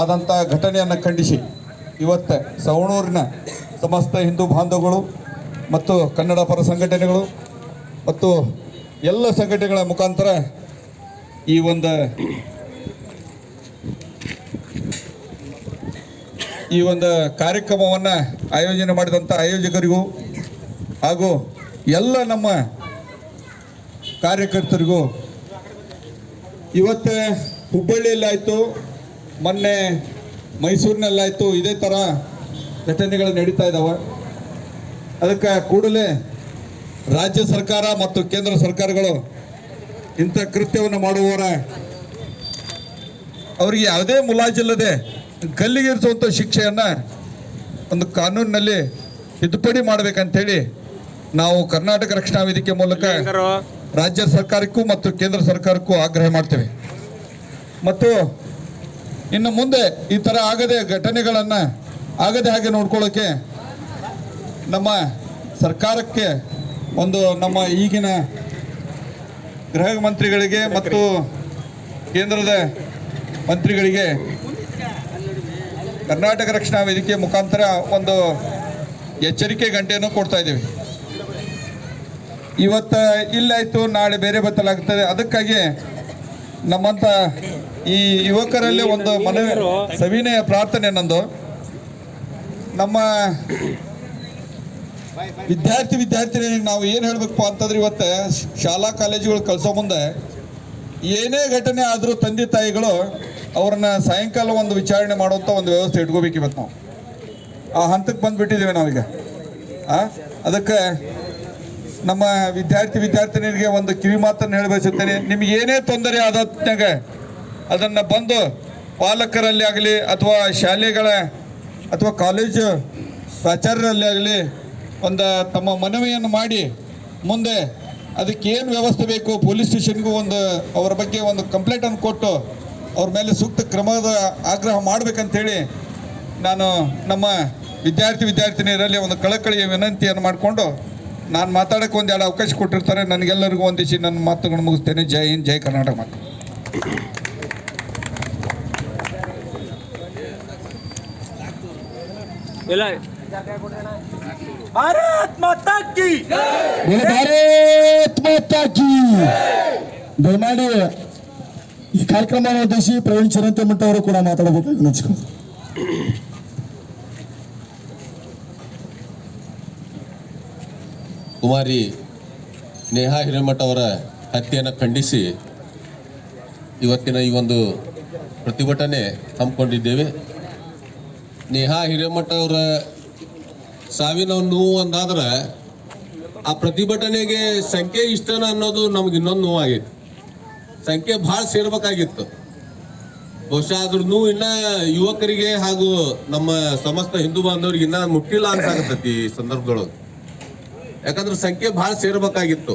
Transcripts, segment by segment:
ಆದಂಥ ಘಟನೆಯನ್ನು ಖಂಡಿಸಿ. ಇವತ್ತು ಸವಣೂರಿನ ಸಮಸ್ತ ಹಿಂದೂ ಬಾಂಧವಗಳು ಮತ್ತು ಕನ್ನಡ ಪರ ಸಂಘಟನೆಗಳು ಮತ್ತು ಎಲ್ಲ ಸಂಘಟನೆಗಳ ಮುಖಾಂತರ ಈ ಒಂದು ಈ ಒಂದು ಕಾರ್ಯಕ್ರಮವನ್ನು ಆಯೋಜನೆ ಮಾಡಿದಂಥ ಆಯೋಜಕರಿಗೂ ಹಾಗೂ ಎಲ್ಲ ನಮ್ಮ ಕಾರ್ಯಕರ್ತರಿಗೂ ಇವತ್ತು ಹುಬ್ಬಳ್ಳಿಯಲ್ಲಿ ಆಯಿತು ಮೊನ್ನೆ ಮೈಸೂರಿನಲ್ಲಾಯಿತು ಇದೇ ಥರ ಘಟನೆಗಳು ನಡೀತಾ ಇದ್ದಾವೆ ಅದಕ್ಕೆ ಕೂಡಲೇ ರಾಜ್ಯ ಸರ್ಕಾರ ಮತ್ತು ಕೇಂದ್ರ ಸರ್ಕಾರಗಳು ಇಂಥ ಕೃತ್ಯವನ್ನು ಮಾಡುವವರ ಅವರಿಗೆ ಯಾವುದೇ ಮುಲಾಜಿಲ್ಲದೆ ಗಲ್ಲಿಗಿರಿಸುವಂಥ ಶಿಕ್ಷೆಯನ್ನು ಒಂದು ಕಾನೂನಿನಲ್ಲಿ ತಿದ್ದುಪಡಿ ಮಾಡಬೇಕಂತೇಳಿ ನಾವು ಕರ್ನಾಟಕ ರಕ್ಷಣಾ ವೇದಿಕೆ ಮೂಲಕ ರಾಜ್ಯ ಸರ್ಕಾರಕ್ಕೂ ಮತ್ತು ಕೇಂದ್ರ ಸರ್ಕಾರಕ್ಕೂ ಆಗ್ರಹ ಮಾಡ್ತೇವೆ. ಮತ್ತು ಇನ್ನು ಮುಂದೆ ಈ ಥರ ಆಗದೆ ಘಟನೆಗಳನ್ನು ಆಗದೆ ಹಾಗೆ ನೋಡ್ಕೊಳ್ಳೋಕ್ಕೆ ನಮ್ಮ ಸರ್ಕಾರಕ್ಕೆ ಒಂದು ನಮ್ಮ ಈಗಿನ ಗೃಹ ಮಂತ್ರಿಗಳಿಗೆ ಮತ್ತು ಕೇಂದ್ರದ ಮಂತ್ರಿಗಳಿಗೆ ಕರ್ನಾಟಕ ರಕ್ಷಣಾ ವೇದಿಕೆ ಮುಖಾಂತರ ಒಂದು ಎಚ್ಚರಿಕೆ ಗಂಟೆಯನ್ನು ಕೊಡ್ತಾ ಇದ್ದೀವಿ. ಇವತ್ತು ಇಲ್ಲಾಯಿತು ನಾಳೆ ಬೇರೆ ಬತ್ತಲಾಗ್ತದೆ. ಅದಕ್ಕಾಗಿ ನಮ್ಮಂಥ ಈ ಯುವಕರಲ್ಲಿ ಒಂದು ಮನವಿ, ಸವಿನಯ ಪ್ರಾರ್ಥನೆ ನಂದು. ನಮ್ಮ ವಿದ್ಯಾರ್ಥಿ ವಿದ್ಯಾರ್ಥಿನಿಗೆ ನಾವು ಏನು ಹೇಳಬೇಕು ಅಂತಂದ್ರೆ ಇವತ್ತು ಶಾಲಾ ಕಾಲೇಜುಗಳು ಕಲ್ಸೋ ಮುಂದೆ ಏನೇ ಘಟನೆ ಆದರೂ ತಂದೆ ತಾಯಿಗಳು ಅವ್ರನ್ನ ಸಾಯಂಕಾಲ ಒಂದು ವಿಚಾರಣೆ ಮಾಡುವಂಥ ಒಂದು ವ್ಯವಸ್ಥೆ ಇಟ್ಕೋಬೇಕು ಇವತ್ತು ನಾವು. ಆ ಹಂತಕ್ಕೆ ಬಂದುಬಿಟ್ಟಿದ್ದೀವಿ ನಾವೀಗ. ಅದಕ್ಕೆ ನಮ್ಮ ವಿದ್ಯಾರ್ಥಿ ವಿದ್ಯಾರ್ಥಿನಿಯರಿಗೆ ಒಂದು ಕಿವಿ ಮಾತನ್ನು ಹೇಳಿ ಬಯಸುತ್ತೇನೆ ನಿಮ್ಗೆ ಏನೇ ತೊಂದರೆ ಆದತ್ನಾಗ ಅದನ್ನು ಬಂದು ಪಾಲಕರಲ್ಲಿ ಆಗಲಿ ಅಥವಾ ಶಾಲೆಗಳ ಅಥವಾ ಕಾಲೇಜು ಪ್ರಾಚಾರ್ಯರಲ್ಲಿ ಆಗಲಿ ಒಂದು ತಮ್ಮ ಮನವಿಯನ್ನು ಮಾಡಿ ಮುಂದೆ ಅದಕ್ಕೆ ಏನು ವ್ಯವಸ್ಥೆ ಬೇಕು? ಪೊಲೀಸ್ ಸ್ಟೇಷನ್ಗೂ ಒಂದು ಅವರ ಬಗ್ಗೆ ಒಂದು ಕಂಪ್ಲೇಂಟನ್ನು ಕೊಟ್ಟು ಅವ್ರ ಮೇಲೆ ಸೂಕ್ತ ಕ್ರಮದ ಆಗ್ರಹ ಮಾಡಬೇಕಂತೇಳಿ ನಾನು ನಮ್ಮ ವಿದ್ಯಾರ್ಥಿ ವಿದ್ಯಾರ್ಥಿನಿಯರಲ್ಲಿ ಒಂದು ಕಳಕಳಿಯ ವಿನಂತಿಯನ್ನು ಮಾಡಿಕೊಂಡು ನಾನು ಮಾತಾಡೋಕೆ ಒಂದು ಎರಡು ಅವಕಾಶ ಕೊಟ್ಟಿರ್ತಾರೆ. ನನಗೆಲ್ಲರಿಗೂ ಒಂದಿಸಿ ನನ್ನ ಮಾತುಗಳನ್ನು ಮುಗಿಸ್ತೇನೆ. ಜೈ ಹಿಂದ್ ಜೈ ಕರ್ನಾಟಕ ಮಾತು. ಭಾರತ್ ಮಾತಾ ದಯಮಾಡಿ ಈ ಕಾರ್ಯಕ್ರಮ ಉದ್ದೇಶಿ ಪ್ರವೀಣ್ ಚರಂತೆ ಮಟ್ಟ ಅವರು ಕೂಡ ಮಾತಾಡಬೇಕಾಗಿ ನೆಚ್ಚಿಕೊಂಡು ಕುಮಾರಿ ನೇಹಾ ಹಿರೇಮಠ ಅವರ ಹತ್ಯೆಯನ್ನು ಖಂಡಿಸಿ ಇವತ್ತಿನ ಈ ಒಂದು ಪ್ರತಿಭಟನೆ ಹಮ್ಮಿಕೊಂಡಿದ್ದೇವೆ. ನೇಹಾ ಹಿರೇಮಠ ಅವರ ಸಾವಿನ ನೋವು ಅಂದಾದ್ರೆ ಆ ಪ್ರತಿಭಟನೆಗೆ ಸಂಖ್ಯೆ ಇಷ್ಟನ ಅನ್ನೋದು ನಮ್ಗೆ ಇನ್ನೊಂದು ನೋವಾಗೈತಿ. ಸಂಖ್ಯೆ ಭಾಳ ಸೇರ್ಬೇಕಾಗಿತ್ತು. ಬಹುಶಃ ಅದ್ರ ನೋವು ಇನ್ನ ಯುವಕರಿಗೆ ಹಾಗೂ ನಮ್ಮ ಸಮಸ್ತ ಹಿಂದೂ ಬಾಂಧವರಿಗೆ ಇನ್ನ ಮುಟ್ಟಿಲ್ಲ ಅನ್ಸಾಕತ್ತೈತಿ ಈ ಸಂದರ್ಭದೊಳಗೆ. ಯಾಕಂದ್ರೆ ಸಂಖ್ಯೆ ಭಾಳ ಸೇರ್ಬೇಕಾಗಿತ್ತು.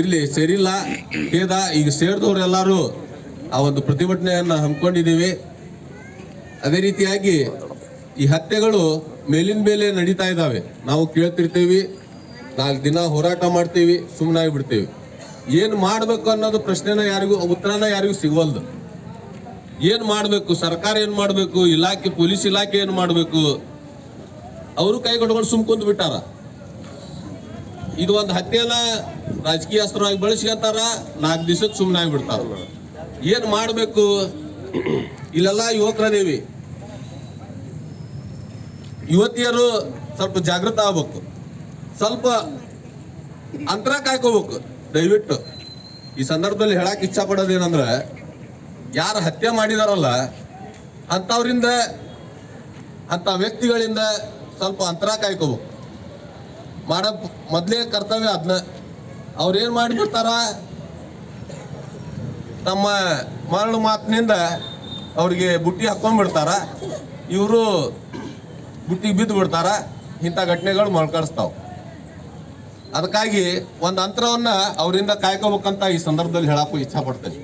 ಇರ್ಲಿ, ಸೇರಿಲ್ಲ ಖೇದ ಈಗ ಸೇರಿದವರೆಲ್ಲರೂ ಆ ಒಂದು ಪ್ರತಿಭಟನೆಯನ್ನ ಹಮ್ಮಿಕೊಂಡಿದ್ದೀವಿ. ಅದೇ ರೀತಿಯಾಗಿ ಈ ಹತ್ಯೆಗಳು ಮೇಲಿನ ಮೇಲೆ ನಡೀತಾ ಇದ್ದಾವೆ. ನಾವು ಕೇಳ್ತಿರ್ತೀವಿ, ನಾಲ್ಕು ದಿನ ಹೋರಾಟ ಮಾಡ್ತೀವಿ ಸುಮ್ಮನಾಗಿ ಬಿಡ್ತೀವಿ ಏನು ಮಾಡಬೇಕು ಅನ್ನೋದು ಪ್ರಶ್ನೆನ ಯಾರಿಗೂ, ಉತ್ತರನ ಯಾರಿಗೂ ಸಿಗವಲ್ದು. ಏನು ಮಾಡಬೇಕು, ಸರ್ಕಾರ ಏನು ಮಾಡಬೇಕು, ಇಲಾಖೆ, ಪೊಲೀಸ್ ಇಲಾಖೆ ಏನು ಮಾಡಬೇಕು? ಅವರು ಕೈ ಕಟ್ಕೊಂಡು ಸುಮ್ ಕುಂತು ಬಿಟ್ಟಾರ. ಇದು ಒಂದು ಹತ್ಯೆನ ರಾಜಕೀಯ ಅಸ್ತ್ರವಾಗಿ ಬಳಸ್ಕೊಂತಾರ, ನಾಲ್ಕು ದಿವಸಕ್ಕೆ ಸುಮ್ಮನೆ ಆಗಿಬಿಡ್ತಾರ. ಏನ್ ಮಾಡಬೇಕು? ಇಲ್ಲೆಲ್ಲ ಯುವಕರದೇವಿ ಯುವತಿಯರು ಸ್ವಲ್ಪ ಜಾಗೃತ ಆಗ್ಬೇಕು. ಸ್ವಲ್ಪ ಅಂತರ ಕಾಯ್ಕೋಬೇಕು. ದಯವಿಟ್ಟು ಈ ಸಂದರ್ಭದಲ್ಲಿ ಹೇಳಕ್ ಇಚ್ಛಾ ಪಡೋದೇನಂದ್ರೆ ಯಾರು ಹತ್ಯೆ ಮಾಡಿದಾರಲ್ಲ, ಅಂಥವ್ರಿಂದ ಅಂತ ವ್ಯಕ್ತಿಗಳಿಂದ ಸ್ವಲ್ಪ ಅಂತರ ಕಾಯ್ಕೋಬೇಕು. ಮಾಡ ಮೊದಲೇ ಕರ್ತವ್ಯ ಅದನ್ನ ಅವ್ರೇನು ಮಾಡಿಬಿಡ್ತಾರ ತಮ್ಮ ಮರಳು ಮಾತಿನಿಂದ ಅವ್ರಿಗೆ ಬುಟ್ಟಿ ಹಾಕೊಂಡ್ಬಿಡ್ತಾರ ಇವರು ಬುಟ್ಟಿಗೆ ಬಿದ್ದು ಬಿಡ್ತಾರ. ಇಂಥ ಘಟನೆಗಳು ಮೊಳ್ಕಡಿಸ್ತಾವ ಅದಕ್ಕಾಗಿ ಒಂದು ಅಂತರವನ್ನ ಅವರಿಂದ ಕಾಯ್ಕೋಬೇಕಂತ ಈ ಸಂದರ್ಭದಲ್ಲಿ ಹೇಳಕ್ಕೂ ಇಚ್ಛಾ ಪಡ್ತೇನೆ.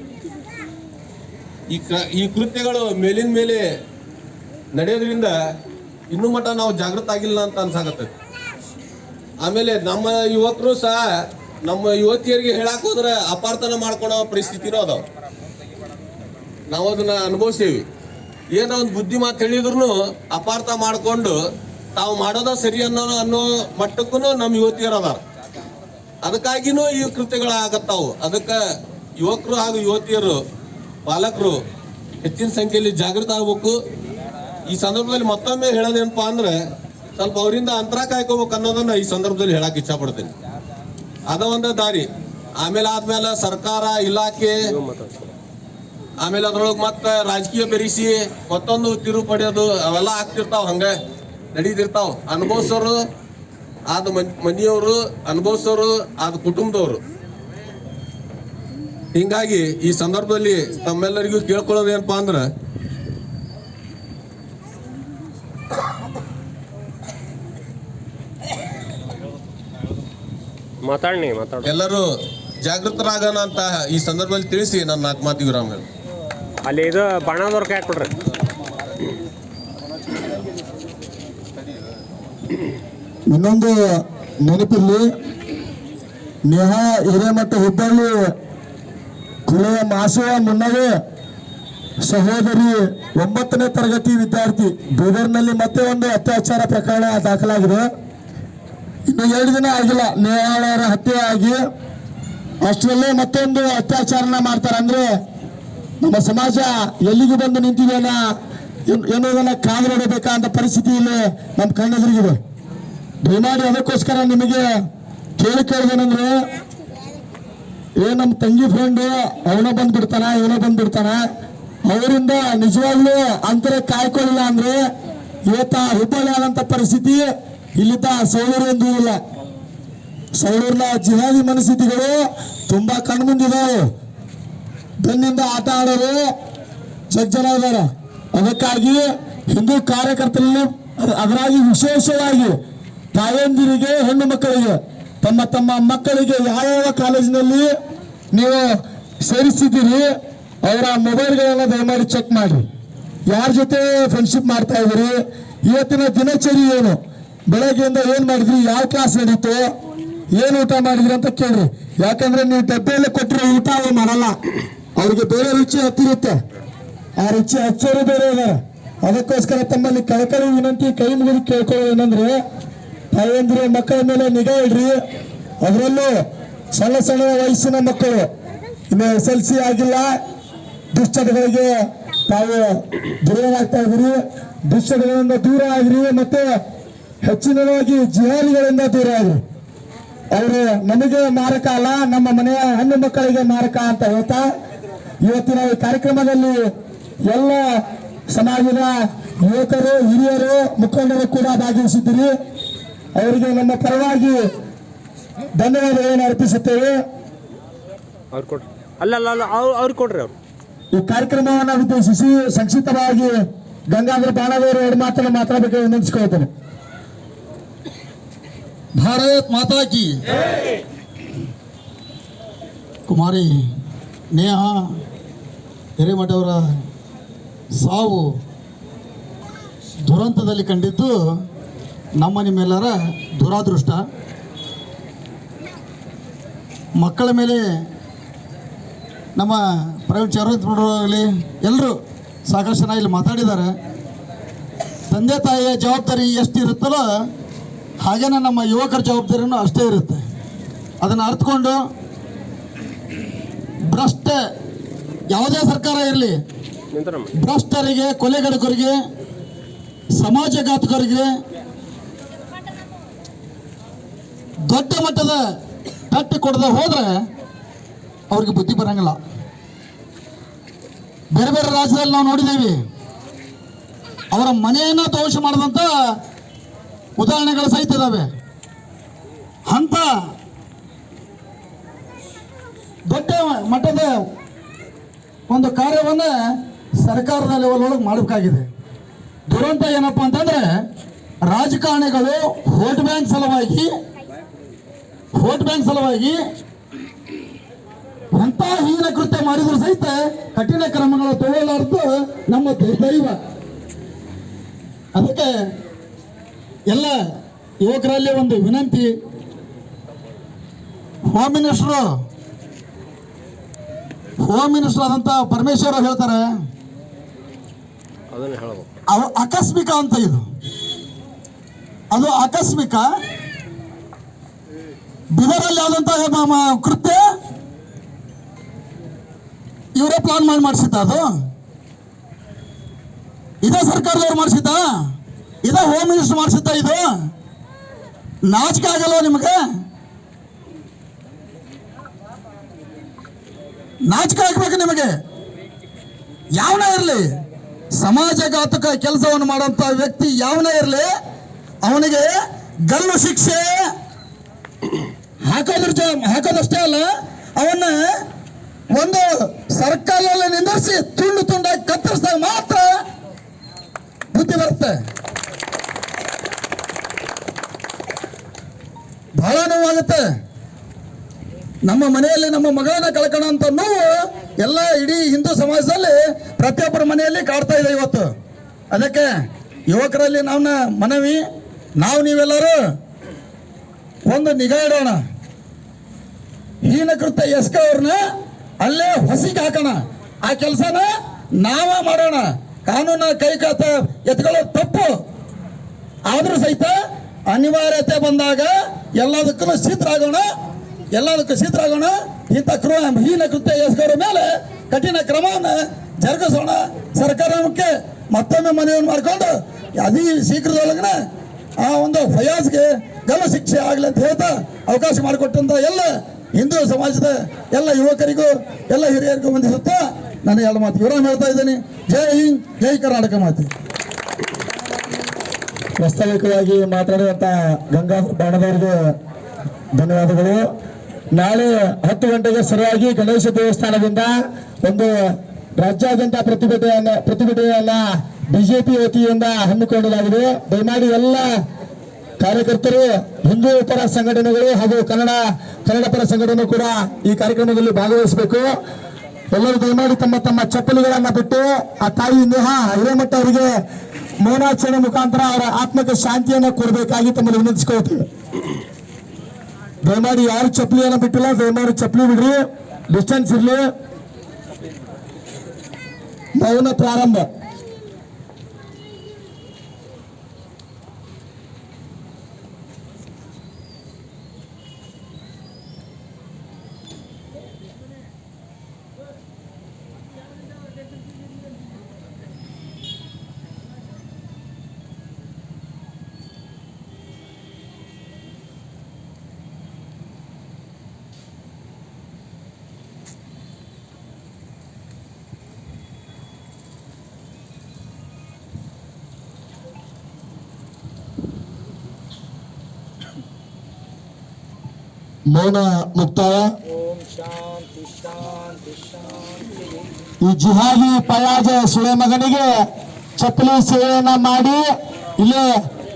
ಈ ಈ ಕೃತ್ಯಗಳು ಮೇಲಿನ ಮೇಲೆ ನಡೆಯೋದ್ರಿಂದ ಇನ್ನೂ ಮಟ್ಟ ನಾವು ಜಾಗೃತ ಆಗಿಲ್ಲ ಅಂತ ಅನ್ಸಾಕತ್ತೈತಿ ಆಮೇಲೆ ನಮ್ಮ ಯುವಕರು ಸಹ, ನಮ್ಮ ಯುವತಿಯರಿಗೆ ಹೇಳಕ್ ಹೋದ್ರೆ ಅಪಾರ್ಥನ ಮಾಡ್ಕೊಳೋ ಪರಿಸ್ಥಿತಿನೂ ಅದಾವ. ನಾವು ಅದನ್ನ ಅನುಭವಿಸೇವಿ. ಏನೋ ಒಂದು ಬುದ್ಧಿ ಮಾತು ಹೇಳಿದ್ರು ಅಪಾರ್ಥ ಮಾಡಿಕೊಂಡು ತಾವು ಮಾಡೋದ ಸರಿ ಅನ್ನೋ ಅನ್ನೋ ಮಟ್ಟಕ್ಕೂ ನಮ್ಮ ಯುವತಿಯರು ಅದಾರ. ಅದಕ್ಕಾಗಿನೂ ಈ ಕೃತ್ಯಗಳಾಗತ್ತಾವು. ಅದಕ್ಕೆ ಯುವಕರು ಹಾಗೂ ಯುವತಿಯರು, ಪಾಲಕರು ಹೆಚ್ಚಿನ ಸಂಖ್ಯೆಯಲ್ಲಿ ಜಾಗೃತ ಆಗ್ಬೇಕು. ಈ ಸಂದರ್ಭದಲ್ಲಿ ಮತ್ತೊಮ್ಮೆ ಹೇಳೋದೇನಪ್ಪ ಅಂದ್ರೆ ಸ್ವಲ್ಪ ಅವರಿಂದ ಅಂತರ ಕಾಯ್ಕೋಬೇಕು ಅನ್ನೋದನ್ನ ಈ ಸಂದರ್ಭದಲ್ಲಿ ಹೇಳಕ್ ಇಚ್ಛಪಡ್ತೀನಿ. ಅದ ಒಂದು ದಾರಿ. ಆಮೇಲೆ ಆದ್ಮೇಲೆ ಸರ್ಕಾರ ಇಲಾಖೆ, ಆಮೇಲೆ ಅದ್ರೊಳಗೆ ಮತ್ತೆ ರಾಜಕೀಯ ಬೆರೆಸಿ ಮತ್ತೊಂದು ತಿರು ಪಡೆಯೋದು ಅವೆಲ್ಲ ಆಗ್ತಿರ್ತಾವ, ಹಂಗೆ ನಡೀತಿರ್ತಾವ. ಅನುಭವಿಸೋರು ಆದ ಮನ್- ಮನೆಯವರು, ಅನುಭವಿಸೋರು ಆದ ಕುಟುಂಬದವರು. ಹಿಂಗಾಗಿ ಈ ಸಂದರ್ಭದಲ್ಲಿ ತಮ್ಮೆಲ್ಲರಿಗೂ ಕೇಳ್ಕೊಳ್ಳೋದು ಏನಪ್ಪಾ ಅಂದ್ರೆ ಮಾತಾಡ್ನಿ ಮಾತಾಡ. ಎಲ್ಲರೂ ಜಾಗೃತರಾಗೋಣ ಅಂತ ಈ ಸಂದರ್ಭದಲ್ಲಿ ತಿಳಿಸಿ ನನ್ನ ನಾಲ್ಕು ಮಾತು ವಿರಾಮ ಹೇಳಿ. ಅಲ್ಲಿ ಇದು ಬಣ್ಣದವ್ರ ಕೈ ಕೊಡ್ರಿ ಇನ್ನೊಂದು ನೆನಪಿರ್ಲಿ ನೇಹಾ ಹಿರೇಮಠ ಹುಬ್ಬಳ್ಳಿ ಕೊನೆಯ ಮಾಸುವ ಮುನ್ನವೇ ಸಹೋದರಿ ಒಂಬತ್ತನೇ ತರಗತಿ ವಿದ್ಯಾರ್ಥಿ ಬೀದರ್ನಲ್ಲಿ ಮತ್ತೆ ಒಂದು ಅತ್ಯಾಚಾರ ಪ್ರಕರಣ ದಾಖಲಾಗಿದೆ. ಇನ್ನು ಎರಡು ದಿನ ಆಗಿಲ್ಲ. ನೇಹಾಳವರ ಹತ್ಯೆ ಆಗಿ ಅಷ್ಟರಲ್ಲೇ ಮತ್ತೊಂದು ಅತ್ಯಾಚಾರನ ಮಾಡ್ತಾರೆ. ಅಂದ್ರೆ ನಮ್ಮ ಸಮಾಜ ಎಲ್ಲಿಗೂ ಬಂದು ಏನೋದನ್ನ ಎನ್ನುವುದನ್ನ ಅಂತ ಪರಿಸ್ಥಿತಿ ಇಲ್ಲಿ ನಮ್ಮ ಕಣ್ಣೆದುರಿಗಿದೆ. ದಯಮಾಡಿ ಅದಕ್ಕೋಸ್ಕರ ನಿಮಗೆ ಕೇಳಿ ಕೇಳಿದೇನೆಂದ್ರೆ, ಏ ನಮ್ಮ ತಂಗಿ ಫ್ರೆಂಡ್ ಅವನ ಬಂದ್ಬಿಡ್ತಾನ, ಇವನ ಬಂದ್ಬಿಡ್ತಾನ. ಅವರಿಂದ ನಿಜವಾಗ್ಲೂ ಅಂತರ ಕಾಯ್ಕೊಳ್ಳಿಲ್ಲ ಅಂದ್ರೆ ಇವತ್ತ ಹುಬ್ಬಳ್ಳಿ ಆದಂತ ಪರಿಸ್ಥಿತಿ ಇಲ್ಲಿದ್ದ ಎಂದು ಇಲ್ಲ. ಸೌರನ ಜಿಹಾದಿ ಮನಸ್ಥಿತಿಗಳು ತುಂಬಾ ಕಣ್ಮುಂದಿದಾವೆ ಬೆನ್ನಿಂದ ಆಟ ಆಡೋರು ಜಗ್ ಜನ ಇದ್ದಾರೆ. ಅದಕ್ಕಾಗಿ ಹಿಂದೂ ಕಾರ್ಯಕರ್ತರಲ್ಲಿ ಅದ- ಅದರಾಗಿ ವಿಶೇಷವಾಗಿ ತಾಯಂದಿರಿಗೆ, ಹೆಣ್ಣು ಮಕ್ಕಳಿಗೆ, ತಮ್ಮ ತಮ್ಮ ಮಕ್ಕಳಿಗೆ ಯಾವ ಕಾಲೇಜಿನಲ್ಲಿ ನೀವು ಸೇರಿಸಿದ್ದೀರಿ ಅವರ ಮೊಬೈಲ್ಗಳೆಲ್ಲ ದಯಮಾಡಿ ಚೆಕ್ ಮಾಡಿ ಯಾರ ಜೊತೆ ಫ್ರೆಂಡ್ಶಿಪ್ ಮಾಡ್ತಾ ಇದ್ದೀರಿ, ಇವತ್ತಿನ ದಿನಚರಿ ಏನು? ಬೆಳಗ್ಗೆಯಿಂದ ಏನ್ ಮಾಡಿದ್ರಿ? ಯಾವ ಕ್ಲಾಸ್ ನಡೀತು? ಏನ್ ಊಟ ಮಾಡಿದ್ರಿ ಅಂತ ಕೇಳ್ರಿ. ಯಾಕಂದ್ರೆ ನೀವು ಡಬ್ಬೆಯಲ್ಲೇ ಕೊಟ್ಟರೆ ಊಟ ಅವ್ರು ಮಾಡಲ್ಲ. ಅವ್ರಿಗೆ ಬೇರೆ ರುಚಿ ಹತ್ತಿರುತ್ತೆ. ಆ ರುಚಿ ಹಚ್ಚೋರು ಬೇರೆ ಇದಾರೆ. ಅದಕ್ಕೋಸ್ಕರ ತಮ್ಮಲ್ಲಿ ಕಳಕಳಿ ವಿನಂತಿ, ಕೈ ಮುಗಿದು ಕೇಳ್ಕೊಳ್ಳೋದು ಏನಂದ್ರೆ, ತಾಯಂದಿರ ಮಕ್ಕಳ ಮೇಲೆ ನಿಗಾ ಇಡ್ರಿ. ಅದರಲ್ಲೂ ಸಣ್ಣ ಸಣ್ಣ ವಯಸ್ಸಿನ ಮಕ್ಕಳು. ಇನ್ನು ಎಸ್ ಎಲ್ ಸಿ ಆಗಿಲ್ಲ. ದುಶ್ಚಟಗಳಿಗೆ ತಾವು ದೂರವಾಗ್ತಾ ಇದ್ರಿ ದುಶ್ಚಟಗಳಿಂದ ದೂರ ಆಗ್ರಿ. ಮತ್ತೆ ಹೆಚ್ಚಿನದಾಗಿ ಜಿಹಾದಿಗಳಿಂದ ದೂರ ಆಗಿರಿ ಅವರು ನಮಗೆ ಮಾರಕ ಅಲ್ಲ ನಮ್ಮ ಮನೆಯ ಹೆಣ್ಣು ಮಕ್ಕಳಿಗೆ ಮಾರಕ ಅಂತ ಹೇಳ್ತಾ ಇವತ್ತಿನ ಈ ಕಾರ್ಯಕ್ರಮದಲ್ಲಿ ಎಲ್ಲ ಸಮಾಜದ ಯುವಕರು ಹಿರಿಯರು ಮುಖಂಡರು ಕೂಡ ಭಾಗವಹಿಸಿದ್ದೀರಿ. ಅವರಿಗೆ ನಮ್ಮ ಪರವಾಗಿ ಧನ್ಯವಾದಗಳನ್ನು ಅರ್ಪಿಸುತ್ತೇವೆ. ಅವ್ರು ಕೊಡ್ರಿ ಅವ್ರು ಅವ್ರಿಗೆ ಕೊಡ್ರಿ ಅವ್ರು. ಈ ಕಾರ್ಯಕ್ರಮವನ್ನು ಉದ್ದೇಶಿಸಿ ಸಂಕ್ಷಿಪ್ತವಾಗಿ ಗಂಗಾಧರ ಬಾಣದವರು ಎರಡು ಮಾತನ್ನು ಮಾತಾಡಬೇಕು ವಿನಂತಿಸಿಕೊಳ್ತೇನೆ ಭಾರತ್ ಕಿ ಕುಮಾರಿ ನೇಹಾ ಹಿರೇಮಠವರ ಸಾವು ದುರಂತದಲ್ಲಿ ಕಂಡಿದ್ದು ನಮ್ಮ ನಿಮ್ಮೆಲ್ಲರ ದುರಾದೃಷ್ಟ. ಮಕ್ಕಳ ಮೇಲೆ ನಮ್ಮ ಪ್ರವೀಣ್ ಚರವರ್ತಿ ಎಲ್ಲರೂ ಸಾಕಷ್ಟು ಇಲ್ಲಿ ಮಾತಾಡಿದ್ದಾರೆ. ತಂದೆ ತಾಯಿಯ ಜವಾಬ್ದಾರಿ ಎಷ್ಟು ಇರುತ್ತಲ್ಲೋ ಹಾಗೇನೆ ನಮ್ಮ ಯುವಕರ ಜವಾಬ್ದಾರಿನೂ ಅಷ್ಟೇ ಇರುತ್ತೆ. ಅದನ್ನು ಅರ್ಥಕೊಂಡು ಭ್ರಷ್ಟ ಯಾವುದೇ ಸರ್ಕಾರ ಇರಲಿ, ಭ್ರಷ್ಟರಿಗೆ, ಕೊಲೆಗಡಕರಿಗೆ, ಸಮಾಜಘಾತಕರಿಗೆ, ದೊಡ್ಡ ಮಟ್ಟದ ತಟ್ಟಿ ಕೊಡದೆ ಹೋದ್ರೆ ಅವ್ರಿಗೆ ಬುದ್ಧಿ ಬರಂಗಿಲ್ಲ. ಬೇರೆ ಬೇರೆ ರಾಜ್ಯದಲ್ಲಿ ನಾವು ನೋಡಿದ್ದೀವಿ, ಅವರ ಮನೆಯನ್ನ ದೋಷ ಮಾಡಿದಂಥ ಉದಾಹರಣೆಗಳು ಸಹಿತ ಇದ್ದಾವೆ ಅಂತ ದೊಡ್ಡ ಮಟ್ಟದ ಒಂದು ಕಾರ್ಯವನ್ನು ಸರ್ಕಾರದ ಲೆವೆಲ್ ಒಳಗೆ ಮಾಡಬೇಕಾಗಿದೆ. ದುರಂತ ಏನಪ್ಪ ಅಂತಂದ್ರೆ ರಾಜಕಾರಣಿಗಳು ವೋಟ್ ಬ್ಯಾಂಕ್ ಸಲುವಾಗಿ, ವೋಟ್ ಬ್ಯಾಂಕ್ ಸಲುವಾಗಿ ಎಂಥ ಹೀನ ಕೃತ್ಯ ಮಾಡಿದ್ರು ಸಹಿತ ಕಠಿಣ ಕ್ರಮಗಳು ತೊಗೊಳ್ಳಾರ್ದು ನಮ್ಮ ದೈವ ಅದಕ್ಕೆ ಎಲ್ಲ ಯುವಕರಲ್ಲಿ ಒಂದು ವಿನಂತಿ. ಹೋಮ್ ಮಿನಿಸ್ಟ್ರು ಹೋಮ್ ಮಿನಿಸ್ಟರ್ ಆದಂತ ಪರಮೇಶ್ವರ್ ಅವ್ರು ಹೇಳ್ತಾರೆ ಆಕಸ್ಮಿಕ ಅಂತ ಇದು. ಅದು ಆಕಸ್ಮಿಕ. ಬಿದರಲ್ಲಿ ಆದಂತ ಕೃತ್ಯ ಇವರೇ ಪ್ಲಾನ್ ಮಾಡಿ ಮಾಡಿಸಿದ್ದ ಅದು. ಇದೇ ಸರ್ಕಾರದವ್ರು ಮಾಡಿಸಿದ್ದ? ಇದೇ ಹೋಮ್ ಮಿನಿಸ್ಟರ್ ಮಾಡಿಸುತ್ತ ಇದು? ನಾಚಿಕೆ ಆಗಲ್ಲ ನಿಮಗೆ? ನಾಚಿಕೆ ಆಗ್ಬೇಕು ನಿಮಗೆ. ಯಾವನೇ ಇರಲಿ? ಸಮಾಜಘಾತಕ ಕೆಲಸವನ್ನು ಮಾಡುವಂತ ವ್ಯಕ್ತಿ ಯಾವನೇ ಇರಲಿ? ಅವನಿಗೆ ಗಲ್ಲು ಶಿಕ್ಷೆ. ಹಾಕೋದ್ರ ಹಾಕೋದಷ್ಟೇ ಅಲ್ಲ, ಅವನ್ನ ಒಂದು ಸರ್ಕಾರದಲ್ಲಿ ನಿಂದಿರಿಸಿ ತುಂಡು ತುಂಡಾಗಿ ಕತ್ತರಿಸಿದಾಗ ಮಾತ್ರ ಬುದ್ಧಿ ಬರುತ್ತೆ. ಬಹಳ ನೋವಾಗುತ್ತೆ. ನಮ್ಮ ಮನೆಯಲ್ಲಿ ನಮ್ಮ ಮಗಳನ್ನ ಕಳಕಣ ಅಂತ ನೋವು ಎಲ್ಲ ಇಡೀ ಹಿಂದೂ ಸಮಾಜದಲ್ಲಿ ಪ್ರತಿಯೊಬ್ಬರ ಮನೆಯಲ್ಲಿ ಕಾಡ್ತಾ ಇದೆ ಇವತ್ತು. ಅದಕ್ಕೆ ಯುವಕರಲ್ಲಿ ನಾವು ಮನವಿ, ನಾವು ನೀವೆಲ್ಲರೂ ಒಂದು ನಿಗಾ ಇಡೋಣ. ಹೀನಕೃತ ಎಸ್ಕ ಅವ್ರನ್ನ ಅಲ್ಲೇ ಹೊಸಿಗೆ ಹಾಕೋಣ. ಆ ಕೆಲಸನ ನಾವೇ ಮಾಡೋಣ. ಕಾನೂನ ಕೈ ಕಾತ ಎತ್ಕೊಳ್ಳೋದು ತಪ್ಪು. ಆದರೂ ಸಹಿತ ಅನಿವಾರ್ಯತೆ ಬಂದಾಗ ಎಲ್ಲದಕ್ಕೂ ಸಿದ್ಧರಾಗೋಣ ಎಲ್ಲದಕ್ಕೂ ಸಿದ್ಧರಾಗೋಣ ಇಂಥ ಕ್ರೂ ಹೀನ ಕೃತ್ಯ ಎಸಗೋರ ಮೇಲೆ ಕಠಿಣ ಕ್ರಮವನ್ನು ಜರುಗಿಸೋಣ. ಸರ್ಕಾರಕ್ಕೆ ಮತ್ತೊಮ್ಮೆ ಮನವಿಯನ್ನು ಮಾಡಿಕೊಂಡು ಅತಿ ಶೀಘ್ರದೊಳಗನೆ ಆ ಒಂದು ಫಯಾಜ್ಗೆ ಗಲ್ಲ ಶಿಕ್ಷೆ ಆಗಲಿ ಅಂತ ಹೇಳ್ತಾ ಅವಕಾಶ ಮಾಡಿಕೊಟ್ಟಂಥ ಎಲ್ಲ ಹಿಂದೂ ಸಮಾಜದ ಎಲ್ಲ ಯುವಕರಿಗೂ, ಎಲ್ಲ ಹಿರಿಯರಿಗೂ ವಂದಿಸುತ್ತಾ ನಾನು ಎರಡು ಮಾತು ವಿರಾಮ ಹೇಳ್ತಾ ಇದ್ದೀನಿ. ಜೈ ಹಿಂದ್, ಜೈ ಕರ್ನಾಟಕ ಮಾತೆ. ವಾಸ್ತವಿಕವಾಗಿ ಮಾತಾಡುವಂತ ಗಂಗಾ ಬಾಣದವರಿಗೆ ಧನ್ಯವಾದಗಳು. ನಾಳೆ ಹತ್ತು ಗಂಟೆಗೆ ಸರಿಯಾಗಿ ಗಣೇಶ ದೇವಸ್ಥಾನದಿಂದ ಒಂದು ರಾಜ್ಯಾದ್ಯಂತ ಪ್ರತಿಭಟನೆಯನ್ನ ಪ್ರತಿಭಟನೆಯನ್ನ ಬಿಜೆಪಿ ವತಿಯಿಂದ ಹಮ್ಮಿಕೊಳ್ಳಲಾಗಿದೆ. ದಯಮಾಡಿ ಎಲ್ಲ ಕಾರ್ಯಕರ್ತರು, ಹಿಂದೂ ಪರ ಸಂಘಟನೆಗಳು ಹಾಗೂ ಕನ್ನಡ ಕನ್ನಡ ಪರ ಸಂಘಟನೆ ಕೂಡ ಈ ಕಾರ್ಯಕ್ರಮದಲ್ಲಿ ಭಾಗವಹಿಸಬೇಕು. ಎಲ್ಲರೂ ದಯಮಾಡಿ ತಮ್ಮ ತಮ್ಮ ಚಪ್ಪಲಿಗಳನ್ನ ಬಿಟ್ಟು ಆ ತಾಯಿ ನೇಹ ಹಿರೇಮಠ ಅವರಿಗೆ ಮೌನಾಚರಣೆ ಮುಖಾಂತರ ಅವರ ಆತ್ಮಕ್ಕೆ ಶಾಂತಿಯನ್ನು ಕೊಡಬೇಕಾಗಿ ತಮ್ಮಲ್ಲಿ ವಿನಂತಿಸ್ಕೊಳ್ತೇವೆ. ದಯಮಾಡಿ ಯಾರು ಚಪ್ಪಲಿಯನ್ನ ಬಿಟ್ಟಿಲ್ಲ, ದಯಮಾಡಿ ಚಪ್ಪಲಿ ಬಿಡ್ರಿ. ಡಿಸ್ಟೆನ್ಸ್ ಇರಲಿ. ಮೌನ ಪ್ರಾರಂಭ. ಮೌನ ಮುಕ್ತಾಯ. ಈ ಜಿಹಾದಿ ಪಯಾಜ ಸುಳೆ ಮಗನಿಗೆ ಚಪ್ಪಲಿ ಸೇವೆಯನ್ನ ಮಾಡಿ ಇಲ್ಲೇ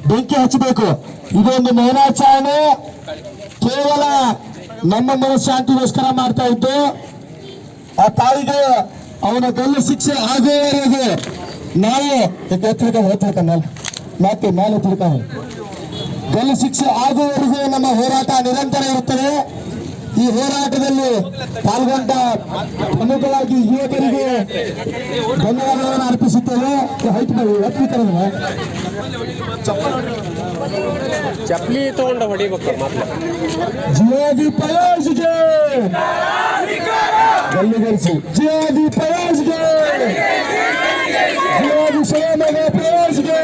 ಬೆಂಕಿ ಹಚ್ಚಬೇಕು. ಇದೊಂದು ಮೌನಾಚರಣೆ. ಕೇವಲ ನಮ್ಮ ಮನಃಶಾಂತಿಗೋಸ್ಕರ ಮಾಡ್ತಾ ಇದ್ದು, ಆ ತಾಯಿಗೆ ಅವನ ಗಲ್ಲು ಶಿಕ್ಷೆ ಆಗುವವರೆಗೆ ನಾವು ತಿಳ್ಕ ಹೋಗ್ತಿರ್ಕ ಮೇಲೆ ಮತ್ತೆ ಮೇಲೆ ತಿಳ್ಕ ಗಲ್ಲು ಶಿಕ್ಷೆ ಆಗುವವರೆಗೂ ನಮ್ಮ ಹೋರಾಟ ನಿರಂತರ ಇರುತ್ತದೆ. ಈ ಹೋರಾಟದಲ್ಲಿ ಪಾಲ್ಗೊಂಡ ಪ್ರಮುಖವಾಗಿ ಯುವಕರಿಗೆ ಧನ್ಯವಾದಗಳನ್ನು ಅರ್ಪಿಸುತ್ತೇವೆ. ಹೈಟ್ ಮಾಡಿ ಚಪ್ಪಲಿ ತಗೊಂಡ ಹೊಡಿಬೇಕು ಜಿಯಾದಿ ಪಯಾಜ್ಗೆ ಗಲ್ಲಿಗರಿಸಿ ಜಿಯಾದಿ ಪಯಾಜ್ಗೆ ಜಿಯಾದಿ ಸೋಮಗ ಪಯಾಜ್ಗೆ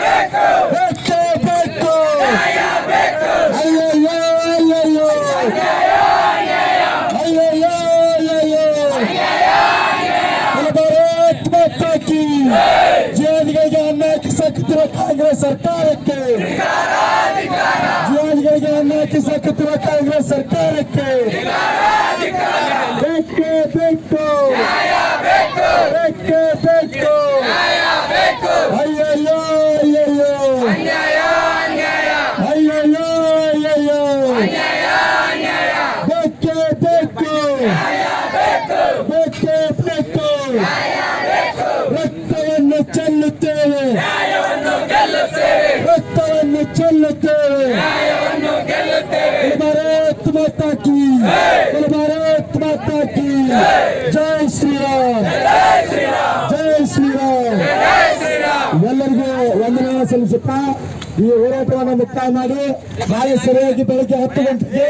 ಬೇಕು ಬೇಕು ಬೇಕು ಬೇಕು ಅಯ್ಯಯ್ಯೋ ಅಯ್ಯಯ್ಯೋ ಅಯ್ಯಯ್ಯೋ ಅಯ್ಯಯ್ಯೋ ಭಾರತ್ ಮಾತಾ ಕಿ ಜಿಹಾದಿಗಳಿಗೆ ಅನ್ನ ಕಿಸಕುತ್ತಿರುವ ಕಾಂಗ್ರೆಸ್ ಸರ್ಕಾರಕ್ಕೆ ಜಿಹಾದಿಗಳಿಗೆ ಅನ್ನ ಕಿಸಕುತ್ತಿರುವ ಕಾಂಗ್ರೆಸ್ ಸರ್ಕಾರಕ್ಕೆ ಬೇಕು ಬೇಕು की बोल भारत माता की जय श्री राम ಜೈ ಶ್ರೀರಾಮ್ ಎಲ್ಲರಿಗೂ ವಂದನೆಯನ್ನು ಸಲ್ಲಿಸುತ್ತಾ ಈ ಹೋರಾಟವನ್ನು ಮುಕ್ತಾಯ ಮಾಡಿ ನಾಳೆ ಸರಿಯಾಗಿ ಬೆಳಗ್ಗೆ ಹತ್ತು ಗಂಟೆಗೆ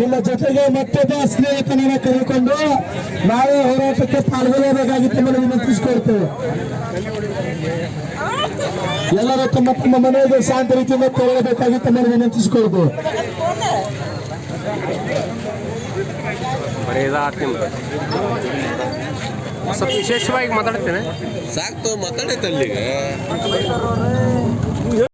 ನಿಮ್ಮ ಜೊತೆಗೆ ಮತ್ತೊಬ್ಬ ಸ್ನೇಹಿತನನ್ನು ಕರೆದುಕೊಂಡು ನಾಳೆ ಹೋರಾಟಕ್ಕೆ ಪಾಲ್ಗೊಳ್ಳಬೇಕಾಗಿ ತಮ್ಮನ್ನು ವಿನಂತಿಸಿಕೊಳ್ತೇವೆ ಎಲ್ಲರೂ ತಮ್ಮ ತಮ್ಮ ಮನೆಯಲ್ಲಿ ಶಾಂತ ರೀತಿಯಿಂದ ತೆರಳಬೇಕಾಗಿ ತಮ್ಮನ್ನು ನಿಮ್ದು ಸ್ವಲ್ಪ ವಿಶೇಷವಾಗಿ ಮಾತಾಡ್ತೇನೆ. ಸಾಕ್ತು ಮಾತಾಡೈತೆ ಅಲ್ಲಿಗೆ.